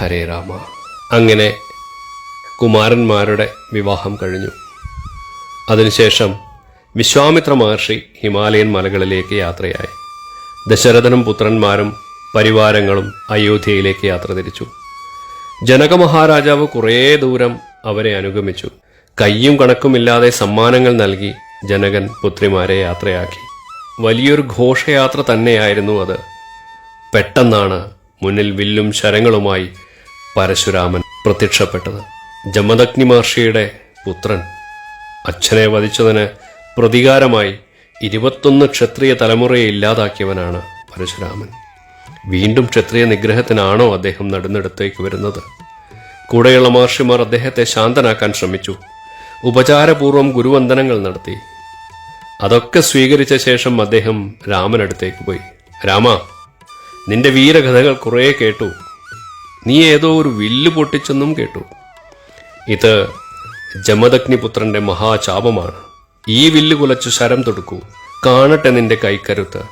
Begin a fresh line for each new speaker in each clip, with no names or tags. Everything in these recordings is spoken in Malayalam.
ഹരേ രാമ. അങ്ങനെ കുമാരന്മാരുടെ വിവാഹം കഴിഞ്ഞു. അതിനുശേഷം വിശ്വാമിത്ര മഹർഷി ഹിമാലയൻ മലകളിലേക്ക് യാത്രയായി. ദശരഥനും പുത്രന്മാരും പരിവാരങ്ങളും അയോധ്യയിലേക്ക് യാത്ര തിരിച്ചു. ജനക മഹാരാജാവ് കുറേ ദൂരം അവരെ അനുഗമിച്ചു. കയ്യും കണക്കുമില്ലാതെ സമ്മാനങ്ങൾ നൽകി ജനകൻ പുത്രിമാരെ യാത്രയാക്കി. വലിയൊരു ഘോഷയാത്ര തന്നെയായിരുന്നു അത്. പെട്ടെന്നാണ് മുന്നിൽ വില്ലും ശരങ്ങളുമായി പരശുരാമൻ പ്രത്യക്ഷപ്പെട്ടത്. ജമദഗ്നി മഹർഷിയുടെ പുത്രൻ. അച്ഛനെ വധിച്ചതിന് പ്രതികാരമായി ഇരുപത്തൊന്ന് ക്ഷത്രിയ തലമുറയെ ഇല്ലാതാക്കിയവനാണ് പരശുരാമൻ. വീണ്ടും ക്ഷത്രിയ നിഗ്രഹത്തിനാണോ അദ്ദേഹം നടുന്നിടത്തേക്ക് വരുന്നത്? കൂടെയുള്ള മഹർഷിമാർ അദ്ദേഹത്തെ ശാന്തനാക്കാൻ ശ്രമിച്ചു. ഉപചാരപൂർവം ഗുരുവന്ദനങ്ങൾ നടത്തി. അതൊക്കെ സ്വീകരിച്ച ശേഷം അദ്ദേഹം രാമനടുത്തേക്ക് പോയി. രാമ നിന്റെ വീരകഥകൾ കുറേ കേട്ടു. നീ ഏതോ ഒരു വില്ല് പൊട്ടിച്ചെന്നും കേട്ടു. ഇത് ജമദഗ്നിപുത്രന്റെ മഹാചാപമാണ്. ഈ വില്ല് കുലച്ചു ശരം തൊടുക്കൂ. കാണട്ടെ നിന്റെ കൈക്കരുത്ത്.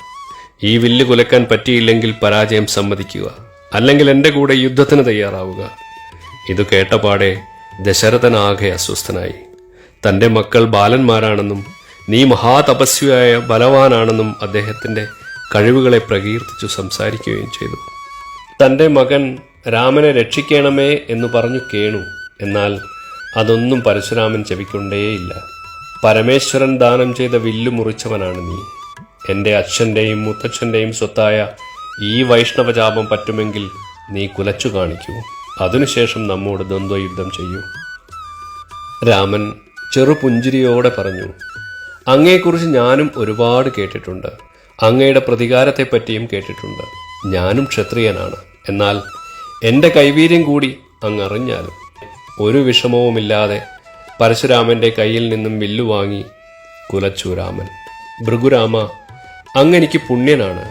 ഈ വില്ല് കുലക്കാൻ പറ്റിയില്ലെങ്കിൽ പരാജയം സമ്മതിക്കുക. അല്ലെങ്കിൽ എന്റെ കൂടെ യുദ്ധത്തിന് തയ്യാറാവുക. ഇത് കേട്ടപാടെ ദശരഥനാകെ അസ്വസ്ഥനായി. തന്റെ മക്കൾ ബാലന്മാരാണെന്നും നീ മഹാതപസ്വിയായ ബലവാനാണെന്നും അദ്ദേഹത്തിന്റെ കഴിവുകളെ പ്രകീർത്തിച്ചു സംസാരിക്കുകയും ചെയ്തു. തന്റെ മകൻ രാമനെ രക്ഷിക്കണമേ എന്ന് പറഞ്ഞു കേണു. എന്നാൽ അതൊന്നും പരശുരാമൻ ചെവിക്കൊണ്ടേയില്ല. പരമേശ്വരൻ ദാനം ചെയ്ത വില്ലു മുറിച്ചവനാണ് നീ. എന്റെ അച്ഛന്റെയും മുത്തച്ഛന്റെയും സ്വത്തായ ഈ വൈഷ്ണവചാപം പറ്റുമെങ്കിൽ നീ കുലച്ചു കാണിക്കൂ. അതിനുശേഷം നമ്മോട് ദ്വന്ദ്വയുദ്ധം ചെയ്യൂ. രാമൻ ചെറുപുഞ്ചിരിയോടെ പറഞ്ഞു അങ്ങയെക്കുറിച്ച് ഞാനും ഒരുപാട് കേട്ടിട്ടുണ്ട്. അങ്ങയുടെ പ്രതികാരത്തെപ്പറ്റിയും കേട്ടിട്ടുണ്ട്. ഞാനും ക്ഷത്രിയനാണ്. എന്നാൽ എന്റെ കൈവീര്യം കൂടി അങ്ങറിഞ്ഞാലും ഒരു വിഷമവുമില്ലാതെ പരശുരാമന്റെ കയ്യിൽ നിന്നും വില്ലു വാങ്ങി കുലച്ചു രാമൻ. ഭൃഗുരാമ അങ്ങെനിക്ക് പുണ്യനാണ്.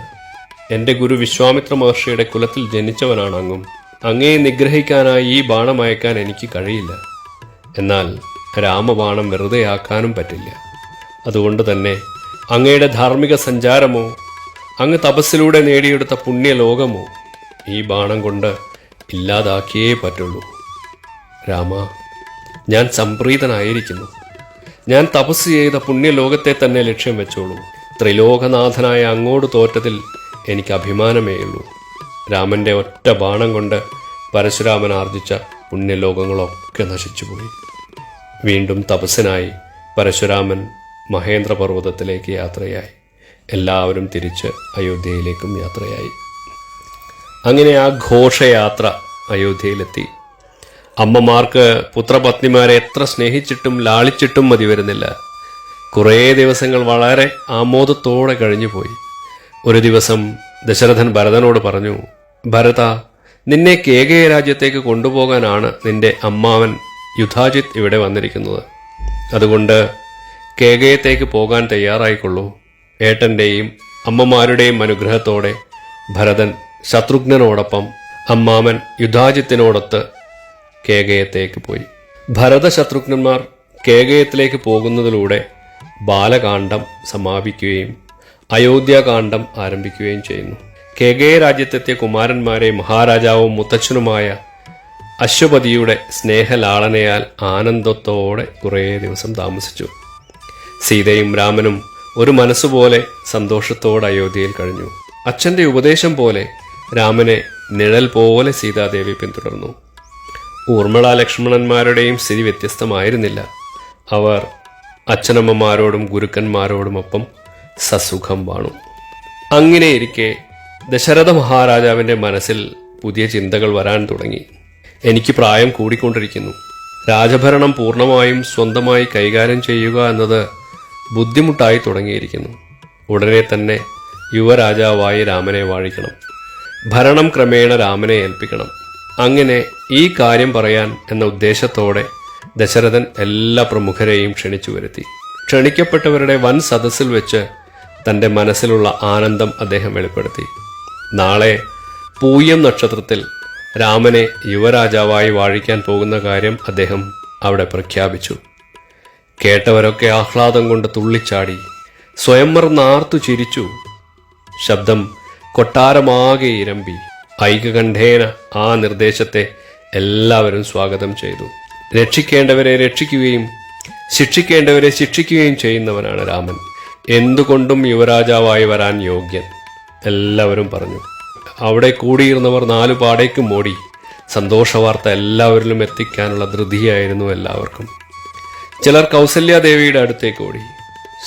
എന്റെ ഗുരു വിശ്വാമിത്ര മഹർഷിയുടെ കുലത്തിൽ ജനിച്ചവനാണ് അങ്ങും അങ്ങയെ നിഗ്രഹിക്കാനായി ഈ ബാണം അയക്കാൻ എനിക്ക് കഴിയില്ല. എന്നാൽ രാമബാണം വെറുതെയാക്കാനും പറ്റില്ല. അതുകൊണ്ട് തന്നെ അങ്ങയുടെ ധാർമ്മിക സഞ്ചാരമോ അങ്ങ് തപസ്സിലൂടെ നേടിയെടുത്ത പുണ്യലോകമോ ഈ ബാണം കൊണ്ട് ഇല്ലാതാക്കിയേ പറ്റുള്ളൂ. രാമ ഞാൻ സംപ്രീതനായിരിക്കുന്നു. ഞാൻ തപസ് ചെയ്ത പുണ്യലോകത്തെ തന്നെ ലക്ഷ്യം വെച്ചോളൂ. ത്രിലോകനാഥനായ അങ്ങോട്ട് തോറ്റതിൽ എനിക്ക് അഭിമാനമേയുള്ളൂ രാമന്റെ ഒറ്റ ബാണം കൊണ്ട് പരശുരാമൻ ആർജിച്ച പുണ്യലോകങ്ങളൊക്കെ നശിച്ചുപോയി. വീണ്ടും തപസ്സിനായി പരശുരാമൻ മഹേന്ദ്രപർവതത്തിലേക്ക് യാത്രയായി. എല്ലാവരും തിരിച്ച് അയോധ്യയിലേക്കും യാത്രയായി. അങ്ങനെ ആ ഘോഷയാത്ര അയോധ്യയിലെത്തി. അമ്മമാർക്ക് പുത്രപത്നിമാരെ എത്ര സ്നേഹിച്ചിട്ടും ലാളിച്ചിട്ടും മതി വരുന്നില്ല. കുറേ ദിവസങ്ങൾ വളരെ ആമോദത്തോടെ കഴിഞ്ഞുപോയി. ഒരു ദിവസം ദശരഥൻ ഭരതനോട് പറഞ്ഞു ഭരത നിന്നെ കേകയ രാജ്യത്തേക്ക് കൊണ്ടുപോകാനാണ് നിന്റെ അമ്മാവൻ യുധാജിത്ത് ഇവിടെ വന്നിരിക്കുന്നത്. അതുകൊണ്ട് കേകയത്തേക്ക് പോകാൻ തയ്യാറായിക്കൊള്ളൂ. ഏട്ടന്റെയും അമ്മമാരുടെയും അനുഗ്രഹത്തോടെ ഭരതൻ ശത്രുഘ്നനോടൊപ്പം അമ്മാമൻ യുദ്ധാജിത്തിനോടൊത്ത് കേകയത്തേക്ക് പോയി. ഭരത ശത്രുഘ്നന്മാർ കേകയത്തിലേക്ക് പോകുന്നതിലൂടെ ബാലകാന്ഡം സമാപിക്കുകയും അയോധ്യാകാന്ഡം ആരംഭിക്കുകയും ചെയ്യുന്നു. കേകയ രാജ്യത്തെത്തിയ കുമാരന്മാരെ മഹാരാജാവും മുത്തച്ഛനുമായ അശ്വപതിയുടെ സ്നേഹലാളനയാൽ ആനന്ദത്തോടെ കുറേ ദിവസം താമസിച്ചു. സീതയും രാമനും ഒരു മനസ്സുപോലെ സന്തോഷത്തോടെ അയോധ്യയിൽ കഴിഞ്ഞു. അച്ഛന്റെ ഉപദേശം പോലെ രാമനെ നിഴൽ പോലെ സീതാദേവി പിന്തുടർന്നു. ഊർമിള ലക്ഷ്മണന്മാരുടെയും സ്ഥിതി വ്യത്യസ്തമായിരുന്നില്ല. അവർ അച്ഛനമ്മമാരോടും ഗുരുക്കന്മാരോടുമൊപ്പം സസുഖം വാണു. അങ്ങനെയിരിക്കെ ദശരഥ മഹാരാജാവിന്റെ മനസ്സിൽ പുതിയ ചിന്തകൾ വരാൻ തുടങ്ങി. എനിക്ക് പ്രായം കൂടിക്കൊണ്ടിരിക്കുന്നു. രാജഭരണം പൂർണമായും സ്വന്തമായി കൈകാര്യം ചെയ്യുക എന്നത് ബുദ്ധിമുട്ടായി തുടങ്ങിയിരിക്കുന്നു. ഉടനെ തന്നെ യുവരാജാവായി രാമനെ വാഴിക്കണം. ഭരണം ക്രമേണ രാമനെ ഏൽപ്പിക്കണം. അങ്ങനെ ഈ കാര്യം പറയാൻ എന്ന ഉദ്ദേശത്തോടെ ദശരഥൻ എല്ലാ പ്രമുഖരെയും ക്ഷണിച്ചു വരുത്തി. ക്ഷണിക്കപ്പെട്ടവരുടെ വൻ സദസ്സിൽ വെച്ച് തന്റെ മനസ്സിലുള്ള ആനന്ദം അദ്ദേഹം വെളിപ്പെടുത്തി. നാളെ പൂയം നക്ഷത്രത്തിൽ രാമനെ യുവരാജാവായി വാഴിക്കാൻ പോകുന്ന കാര്യം അദ്ദേഹം അവിടെ പ്രഖ്യാപിച്ചു. കേട്ടവരൊക്കെ ആഹ്ലാദം കൊണ്ട് തുള്ളിച്ചാടി. സ്വയംവർ നാർത്തു ചിരിച്ചു. ശബ്ദം കൊട്ടാരമാകെ ഇരമ്പി. ഐകകണ്ഠേന ആ നിർദ്ദേശത്തെ എല്ലാവരും സ്വാഗതം ചെയ്തു. രക്ഷിക്കേണ്ടവരെ രക്ഷിക്കുകയും ശിക്ഷിക്കേണ്ടവരെ ശിക്ഷിക്കുകയും ചെയ്യുന്നവനാണ് രാമൻ. എന്തുകൊണ്ടും യുവരാജാവായി വരാൻ യോഗ്യൻ. എല്ലാവരും പറഞ്ഞു. അവിടെ കൂടിയിരുന്നവർ നാലു പാടേക്കും ഓടി സന്തോഷവാർത്ത എല്ലാവരിലും എത്തിക്കാനുള്ള ധൃതിയായിരുന്നു എല്ലാവർക്കും. ചിലർ കൗസല്യാദേവിയുടെ അടുത്തേക്ക് ഓടി.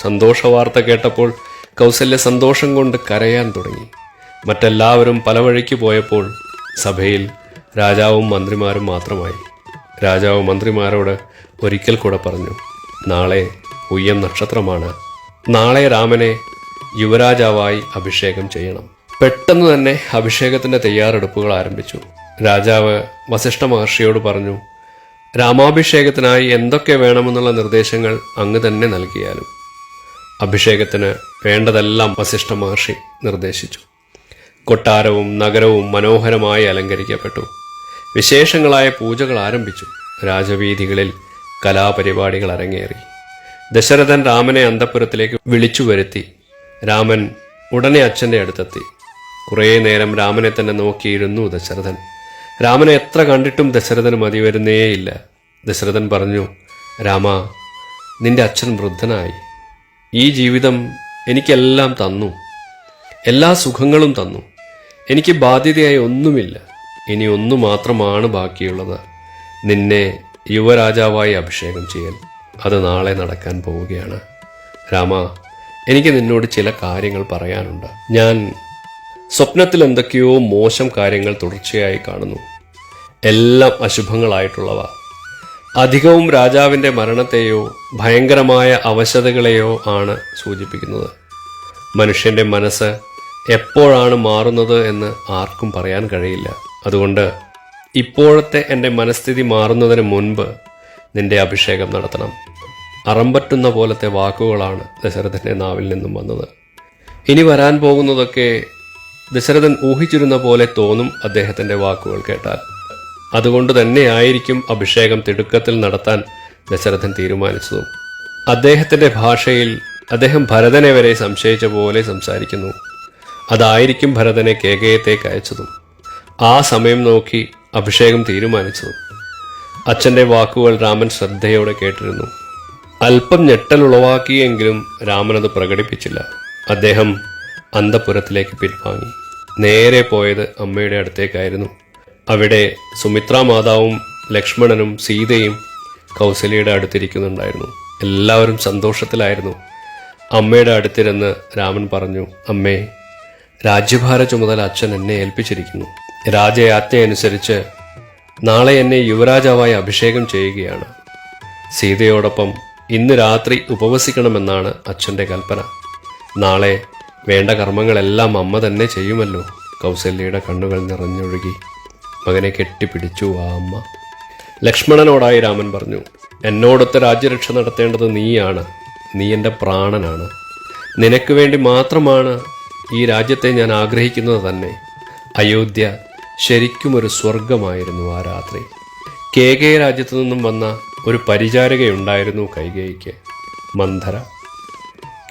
സന്തോഷവാർത്ത കേട്ടപ്പോൾ കൗസല്യ സന്തോഷം കൊണ്ട് കരയാൻ തുടങ്ങി. മറ്റെല്ലാവരും പല വഴിക്ക് പോയപ്പോൾ സഭയിൽ രാജാവും മന്ത്രിമാരും മാത്രമായി. രാജാവ് മന്ത്രിമാരോട് ഒരിക്കൽ കൂടെ പറഞ്ഞു നാളെ ഉയ്യം നക്ഷത്രമാണ്. നാളെ രാമനെ യുവരാജാവായി അഭിഷേകം ചെയ്യണം. പെട്ടെന്ന് തന്നെ അഭിഷേകത്തിന്റെ തയ്യാറെടുപ്പുകൾ ആരംഭിച്ചു. രാജാവ് വസിഷ്ഠ മഹർഷിയോട് പറഞ്ഞു രാമാഭിഷേകത്തിനായി എന്തൊക്കെ വേണമെന്നുള്ള നിർദ്ദേശങ്ങൾ അങ്ങ് തന്നെ നൽകിയാലും. അഭിഷേകത്തിന് വേണ്ടതെല്ലാം വസിഷ്ഠ മഹർഷി നിർദ്ദേശിച്ചു. കൊട്ടാരവും നഗരവും മനോഹരമായി അലങ്കരിക്കപ്പെട്ടു. വിശേഷങ്ങളായ പൂജകൾ ആരംഭിച്ചു. രാജവീഥികളിൽ കലാപരിപാടികൾ അരങ്ങേറി. ദശരഥൻ രാമനെ അന്തപുരത്തിലേക്ക് വിളിച്ചു വരുത്തി. രാമൻ ഉടനെ അച്ഛന്റെ അടുത്തെത്തി. കുറേ നേരം രാമനെ തന്നെ നോക്കിയിരുന്നു ദശരഥൻ. രാമനെ എത്ര കണ്ടിട്ടും ദശരഥന് മതി വരുന്നേയില്ല. ദശരഥൻ പറഞ്ഞു രാമ നിന്റെ അച്ഛൻ വൃദ്ധനായി. ഈ ജീവിതം എനിക്കെല്ലാം തന്നു. എല്ലാ സുഖങ്ങളും തന്നു. എനിക്ക് ബാധ്യതയായി ഒന്നുമില്ല. ഇനി ഒന്നു മാത്രമാണ് ബാക്കിയുള്ളത്. നിന്നെ യുവരാജാവായി അഭിഷേകം ചെയ്യൽ അത് നാളെ നടക്കാൻ പോവുകയാണ്. രാമ എനിക്ക് നിന്നോട് ചില കാര്യങ്ങൾ പറയാനുണ്ട്. ഞാൻ സ്വപ്നത്തിൽ എന്തൊക്കെയോ മോശം കാര്യങ്ങൾ തുടർച്ചയായി കാണുന്നു. എല്ലാം അശുഭങ്ങളായിട്ടുള്ളവ. അധികവും രാജാവിന്റെ മരണത്തെയോ ഭയങ്കരമായ അവശതകളെയോ ആണ് സൂചിപ്പിക്കുന്നത്. മനുഷ്യന്റെ മനസ്സ് എപ്പോഴാണ് മാറുന്നത് എന്ന് ആർക്കും പറയാൻ കഴിയില്ല. അതുകൊണ്ട് ഇപ്പോഴത്തെ എന്റെ മനസ്ഥിതി മാറുന്നതിന് മുൻപ് നിന്റെ അഭിഷേകം നടത്തണം. അറമ്പറ്റുന്ന പോലത്തെ വാക്കുകളാണ് ദശരഥന്റെ നാവിൽ നിന്നും വന്നത്. ഇനി വരാൻ പോകുന്നതൊക്കെ ദശരഥൻ ഊഹിച്ചിരുന്ന പോലെ തോന്നും അദ്ദേഹത്തിന്റെ വാക്കുകൾ കേട്ടാൽ. അതുകൊണ്ട് തന്നെയായിരിക്കും അഭിഷേകം തിടുക്കത്തിൽ നടത്താൻ ദശരഥൻ തീരുമാനിച്ചതും. അദ്ദേഹത്തിന്റെ ഭാഷയിൽ അദ്ദേഹം ഭരതനെ വരെ സംശയിച്ച പോലെ സംസാരിക്കുന്നു. അതായിരിക്കും ഭരതനെ കേകയത്തേക്ക് അയച്ചതും. ആ സമയം നോക്കി അഭിഷേകം തീരുമാനിച്ചതും. അച്ഛന്റെ വാക്കുകൾ രാമൻ ശ്രദ്ധയോടെ കേട്ടിരുന്നു. അല്പം ഞെട്ടലുളവാക്കിയെങ്കിലും രാമൻ അത് പ്രകടിപ്പിച്ചില്ല. അദ്ദേഹം അന്തപുരത്തിലേക്ക് പിൻവാങ്ങി. നേരെ പോയത് അമ്മയുടെ അടുത്തേക്കായിരുന്നു. അവിടെ സുമിത്രാ മാതാവും ലക്ഷ്മണനും സീതയും കൗസല്യയുടെ അടുത്തിരിക്കുന്നുണ്ടായിരുന്നു. എല്ലാവരും സന്തോഷത്തിലായിരുന്നു. അമ്മയുടെ അടുത്തിരുന്ന് രാമൻ പറഞ്ഞു അമ്മേ രാജ്യഭാര ചുമതല അച്ഛൻ എന്നെ ഏൽപ്പിച്ചിരിക്കുന്നു. രാജയാജ്ഞയനുസരിച്ച് നാളെ എന്നെ യുവരാജാവായി അഭിഷേകം ചെയ്യുകയാണ്. സീതയോടൊപ്പം ഇന്ന് രാത്രി ഉപവസിക്കണമെന്നാണ് അച്ഛന്റെ കൽപ്പന. നാളെ വേണ്ട കർമ്മങ്ങളെല്ലാം അമ്മ തന്നെ ചെയ്യുമല്ലോ. കൗസല്യയുടെ കണ്ണുകൾ നിറഞ്ഞൊഴുകി. മകനെ കെട്ടിപ്പിടിച്ചു ആ അമ്മ. ലക്ഷ്മണനോടായി രാമൻ പറഞ്ഞു എന്നോടൊത്ത് രാജ്യരക്ഷ നടത്തേണ്ടത് നീയാണ്. നീ എന്റെ പ്രാണനാണ്. നിനക്ക് വേണ്ടി മാത്രമാണ് ഈ രാജ്യത്തെ ഞാൻ ആഗ്രഹിക്കുന്നത് തന്നെ അയോധ്യ ശരിക്കും ഒരു സ്വർഗമായിരുന്നു ആ രാത്രി. കെ കെ രാജ്യത്തു നിന്നും വന്ന ഒരു പരിചാരകയുണ്ടായിരുന്നു കൈകേയിക്ക് മന്ധര.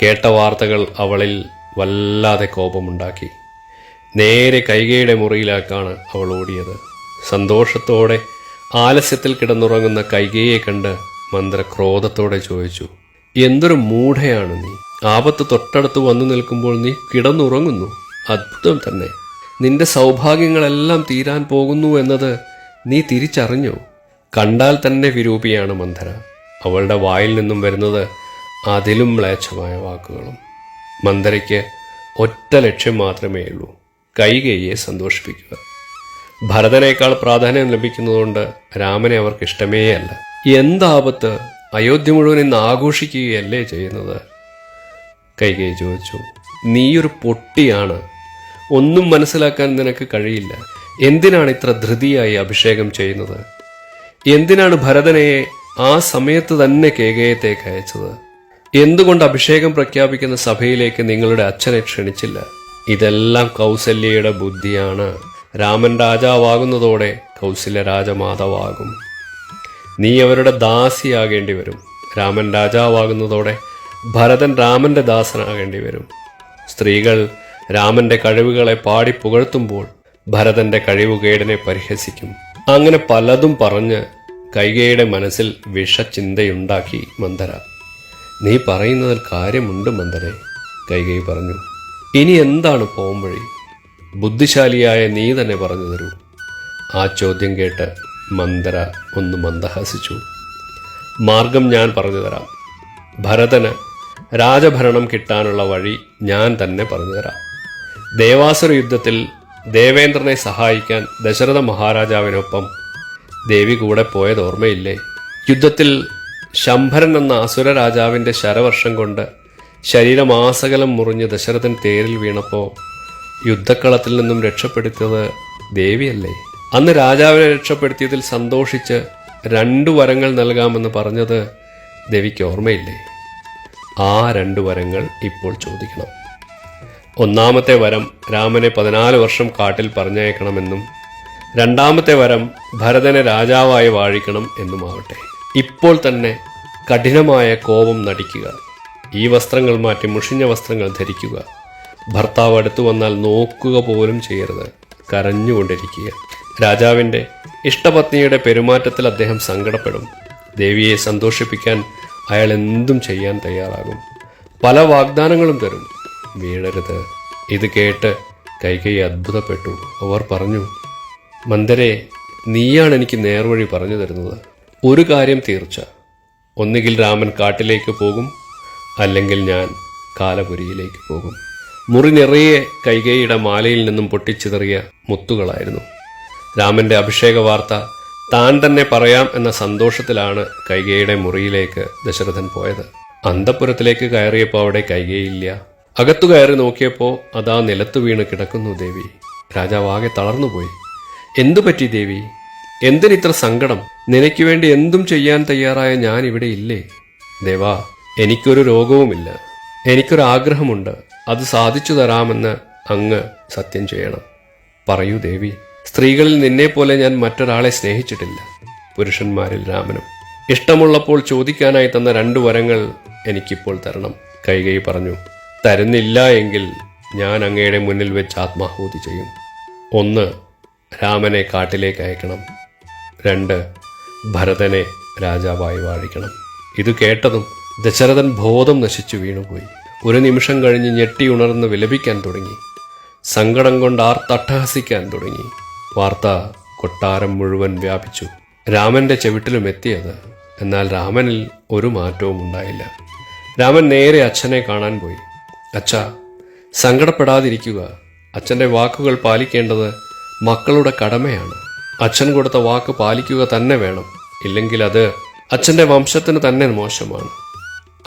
കേട്ട വാർത്തകൾ അവളിൽ വല്ലാതെ കോപമുണ്ടാക്കി. നേരെ കൈകയുടെ മുറിയിലേക്കാണ് അവൾ ഓടിയത്. സന്തോഷത്തോടെ ആലസ്യത്തിൽ കിടന്നുറങ്ങുന്ന കൈകയെ കണ്ട് മന്ത്ര ക്രോധത്തോടെ ചോദിച്ചു എന്തൊരു മൂഢയാണ് നീ? ആപത്ത് തൊട്ടടുത്ത് വന്നു നിൽക്കുമ്പോൾ നീ കിടന്നുറങ്ങുന്നു. അത്ഭുതം തന്നെ. നിന്റെ സൗഭാഗ്യങ്ങളെല്ലാം തീരാൻ പോകുന്നു എന്നത് നീ തിരിച്ചറിഞ്ഞു? കണ്ടാൽ തന്നെ വിരൂപിയാണ് മന്ധര അവളുടെ വായിൽ നിന്നും വരുന്നത് അതിലും മ്ലേച്ഛമായ വാക്കുകളും. മന്ധരയ്ക്ക് ഒറ്റ ലക്ഷ്യം മാത്രമേ ഉള്ളൂ. കൈകയെ സന്തോഷിപ്പിക്കുക. ഭരതനേക്കാൾ പ്രാധാന്യം ലഭിക്കുന്നതുകൊണ്ട് രാമനെ അവർക്ക് ഇഷ്ടമേയല്ല എന്താപത്ത് അയോധ്യ മുഴുവൻ ഇന്ന് ആഘോഷിക്കുകയല്ലേ ചെയ്യുന്നത്? കൈകൈ ചോദിച്ചു നീയൊരു പൊട്ടിയാണ്. ഒന്നും മനസ്സിലാക്കാൻ നിനക്ക് കഴിയില്ല. എന്തിനാണ് ഇത്ര ധൃതിയായി അഭിഷേകം ചെയ്യുന്നത്? എന്തിനാണ് ഭരതനെ ആ സമയത്ത് തന്നെ കേകയത്തേക്ക് അയച്ചത്? എന്തുകൊണ്ട് അഭിഷേകം പ്രഖ്യാപിക്കുന്ന സഭയിലേക്ക് നിങ്ങളുടെ അച്ഛനെ ക്ഷണിച്ചില്ല? ഇതെല്ലാം കൗസല്യയുടെ ബുദ്ധിയാണ്. രാമൻ രാജാവാകുന്നതോടെ കൗസല്യ രാജമാതാവാകും. നീ അവരുടെ ദാസിയാകേണ്ടി വരും രാമൻ രാജാവാകുന്നതോടെ ഭരതൻ രാമന്റെ ദാസനാകേണ്ടി വരും. സ്ത്രീകൾ രാമന്റെ കഴിവുകളെ പാടി പുകഴ്ത്തുമ്പോൾ ഭരതന്റെ കഴിവുകേടിനെ പരിഹസിക്കും. അങ്ങനെ പലതും പറഞ്ഞ് കൈകയുടെ മനസ്സിൽ വിഷചിന്തയുണ്ടാക്കി മന്ദര. നീ പറയുന്നതിൽ കാര്യമുണ്ട് മന്ദരെ കൈകൈ പറഞ്ഞു. ഇനി എന്താണ് പോംവഴി ബുദ്ധിശാലിയായ നീ തന്നെ പറഞ്ഞു തരൂ. ആ ചോദ്യം കേട്ട് മന്ദര ഒന്ന് മന്ദഹസിച്ചു. മാർഗം ഞാൻ പറഞ്ഞു തരാം. ഭരതന് രാജഭരണം കിട്ടാനുള്ള വഴി ഞാൻ തന്നെ പറഞ്ഞുതരാം ദേവാസുര യുദ്ധത്തിൽ ദേവേന്ദ്രനെ സഹായിക്കാൻ ദശരഥ മഹാരാജാവിനൊപ്പം ദേവി കൂടെ പോയത് ഓർമ്മയില്ലേ? യുദ്ധത്തിൽ ശംഭരൻ എന്ന അസുര രാജാവിന്റെ ശരവർഷം കൊണ്ട് ശരീരമാസകലം മുറിഞ്ഞ് ദശരഥൻ തേരിൽ വീണപ്പോൾ യുദ്ധക്കളത്തിൽ നിന്നും രക്ഷപ്പെടുത്തിയത് ദേവിയല്ലേ? അന്ന് രാജാവിനെ രക്ഷപ്പെടുത്തിയതിൽ സന്തോഷിച്ച് രണ്ടു വരങ്ങൾ നൽകാമെന്ന് പറഞ്ഞത് ദേവിക്ക് ഓർമ്മയില്ലേ? ആ രണ്ട് വരങ്ങൾ ഇപ്പോൾ ചോദിക്കണം. ഒന്നാമത്തെ വരം രാമനെ പതിനാല് വർഷം കാട്ടിൽ പറഞ്ഞയക്കണമെന്നും രണ്ടാമത്തെ വരം ഭരതനെ രാജാവായി വാഴിക്കണം എന്നുമാവട്ടെ. ഇപ്പോൾ തന്നെ കഠിനമായ കോപം നടിക്കുക ഈ വസ്ത്രങ്ങൾ മാറ്റി മുഷിഞ്ഞ വസ്ത്രങ്ങൾ ധരിക്കുക ഭർത്താവ് അടുത്തു വന്നാൽ നോക്കുക പോലും ചെയ്യരുത് കരഞ്ഞുകൊണ്ടിരിക്കുക. രാജാവിന്റെ ഇഷ്ടപത്നിയുടെ പെരുമാറ്റത്തിൽ അദ്ദേഹം സങ്കടപ്പെടും. ദേവിയെ സന്തോഷിപ്പിക്കാൻ അയാൾ എന്തും ചെയ്യാൻ തയ്യാറാകും. പല വാഗ്ദാനങ്ങളും തരും. വീഴരുത്. ഇത് കേട്ട് കൈകൈ അത്ഭുതപ്പെട്ടു. അവർ പറഞ്ഞു മന്ദരെ നീയാണ് എനിക്ക് നേർവഴി പറഞ്ഞു തരുന്നത്. ഒരു കാര്യം തീർച്ച. ഒന്നുകിൽ രാമൻ കാട്ടിലേക്ക് പോകും അല്ലെങ്കിൽ ഞാൻ കാലപുരിയിലേക്ക് പോകും. മുറി നിറയെ കൈകൈയുടെ മാലയിൽ നിന്നും പൊട്ടിച്ചിതറിയ മുത്തുകളായിരുന്നു. രാമന്റെ അഭിഷേക വാർത്ത താൻ തന്നെ പറയാം എന്ന സന്തോഷത്തിലാണ് കൈകയുടെ മുറിയിലേക്ക് ദശരഥൻ പോയത്. അന്തപുരത്തിലേക്ക് കയറിയപ്പോൾ അവിടെ കൈകയില്ല. അകത്തു കയറി നോക്കിയപ്പോൾ അതാ നിലത്തു വീണ് കിടക്കുന്നു ദേവി. രാജാവ് ആകെ തളർന്നുപോയി. എന്തു പറ്റി ദേവി? എന്തിനിത്ര സങ്കടം? നിനക്ക് വേണ്ടി എന്തും ചെയ്യാൻ തയ്യാറായ ഞാൻ ഇവിടെ ഇല്ലേ? ദേവാ എനിക്കൊരു രോഗവുമില്ല. എനിക്കൊരാഗ്രഹമുണ്ട് അത് സാധിച്ചു തരാമെന്ന് അങ്ങ് സത്യം ചെയ്യണം. പറയൂ ദേവി. സ്ത്രീകളിൽ നിന്നെപ്പോലെ ഞാൻ മറ്റൊരാളെ സ്നേഹിച്ചിട്ടില്ല. പുരുഷന്മാരിൽ രാമനും. ഇഷ്ടമുള്ളപ്പോൾ ചോദിക്കാനായി തന്ന രണ്ടു വരങ്ങൾ എനിക്കിപ്പോൾ തരണം കൈകൈ പറഞ്ഞു. തരുന്നില്ല എങ്കിൽ ഞാൻ അങ്ങയുടെ മുന്നിൽ വെച്ച് ആത്മാഹൂതി ചെയ്യും. ഒന്ന് രാമനെ കാട്ടിലേക്ക് അയക്കണം. രണ്ട് ഭരതനെ രാജാവായി വാഴിക്കണം. ഇത് കേട്ടതും ദശരഥൻ ബോധം നശിച്ചു വീണുപോയി. ഒരു നിമിഷം കഴിഞ്ഞ് ഞെട്ടി ഉണർന്ന് വിലപിക്കാൻ തുടങ്ങി. സങ്കടം കൊണ്ട് ആർത്തട്ടഹസിക്കാൻ തുടങ്ങി. വാർത്ത കൊട്ടാരം മുഴുവൻ വ്യാപിച്ചു. രാമന്റെ ചെവിട്ടിലും എത്തിയത്. എന്നാൽ രാമനിൽ ഒരു മാറ്റവും ഉണ്ടായില്ല. രാമൻ നേരെ അച്ഛനെ കാണാൻ പോയി. അച്ഛ സങ്കടപ്പെടാതിരിക്കുക. അച്ഛന്റെ വാക്കുകൾ പാലിക്കേണ്ടത് മക്കളുടെ കടമയാണ്. അച്ഛൻ കൊടുത്ത വാക്ക് പാലിക്കുക തന്നെ വേണം. ഇല്ലെങ്കിൽ അത് അച്ഛന്റെ വംശത്തിന് തന്നെ മോശമാണ്.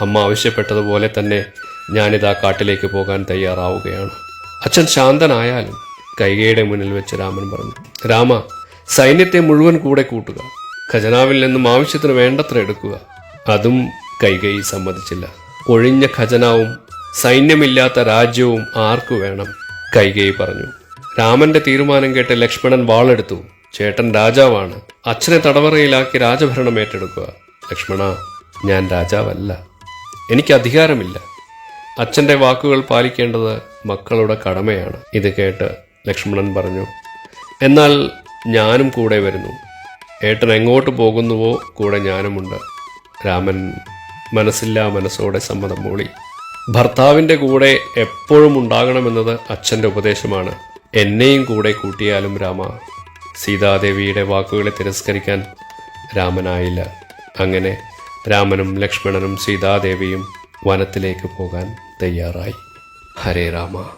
അമ്മ ആവശ്യപ്പെട്ടതുപോലെ തന്നെ ഞാനിതാ കാട്ടിലേക്ക് പോകാൻ തയ്യാറാവുകയാണ്. അച്ഛൻ ശാന്തനായാലും കൈകയുടെ മുന്നിൽ വെച്ച് രാമൻ പറഞ്ഞു രാമ സൈന്യത്തെ മുഴുവൻ കൂടെ കൂട്ടുക. ഖജനാവിൽ നിന്നും ആവശ്യത്തിന് വേണ്ടത്ര എടുക്കുക. അതും കൈകൈ സമ്മതിച്ചില്ല. ഒഴിഞ്ഞ ഖജനാവും സൈന്യമില്ലാത്ത രാജ്യവും ആർക്കു വേണം? കൈകൈ പറഞ്ഞു രാമന്റെ തീരുമാനം കേട്ട് ലക്ഷ്മണൻ വാളെടുത്തു. ചേട്ടൻ രാജാവാണ്. അച്ഛനെ തടവറയിലാക്കി രാജഭരണം ഏറ്റെടുക്കുക. ലക്ഷ്മണ ഞാൻ രാജാവല്ല. എനിക്ക് അധികാരമില്ല. അച്ഛന്റെ വാക്കുകൾ പാലിക്കേണ്ടത് മക്കളുടെ കടമയാണ്. ഇത് കേട്ട് ലക്ഷ്മണൻ പറഞ്ഞു എന്നാൽ ഞാനും കൂടെ വരുന്നു. ഏട്ടൻ എങ്ങോട്ട് പോകുന്നുവോ കൂടെ ഞാനുമുണ്ട്. രാമൻ മനസ്സില്ലാ മനസ്സോടെ സമ്മതം മൂളി. ഭർത്താവിന്റെ കൂടെ എപ്പോഴും ഉണ്ടാകണമെന്നത് അച്ഛന്റെ ഉപദേശമാണ്. എന്നെയും കൂടെ കൂട്ടിയാലും രാമ സീതാദേവിയുടെ വാക്കുകളെ തിരസ്കരിക്കാൻ രാമനായില്ല. അങ്ങനെ രാമനും ലക്ഷ്മണനും സീതാദേവിയും വനത്തിലേക്ക് പോകാൻ തയ്യാറായി. ഹരേ രാമ.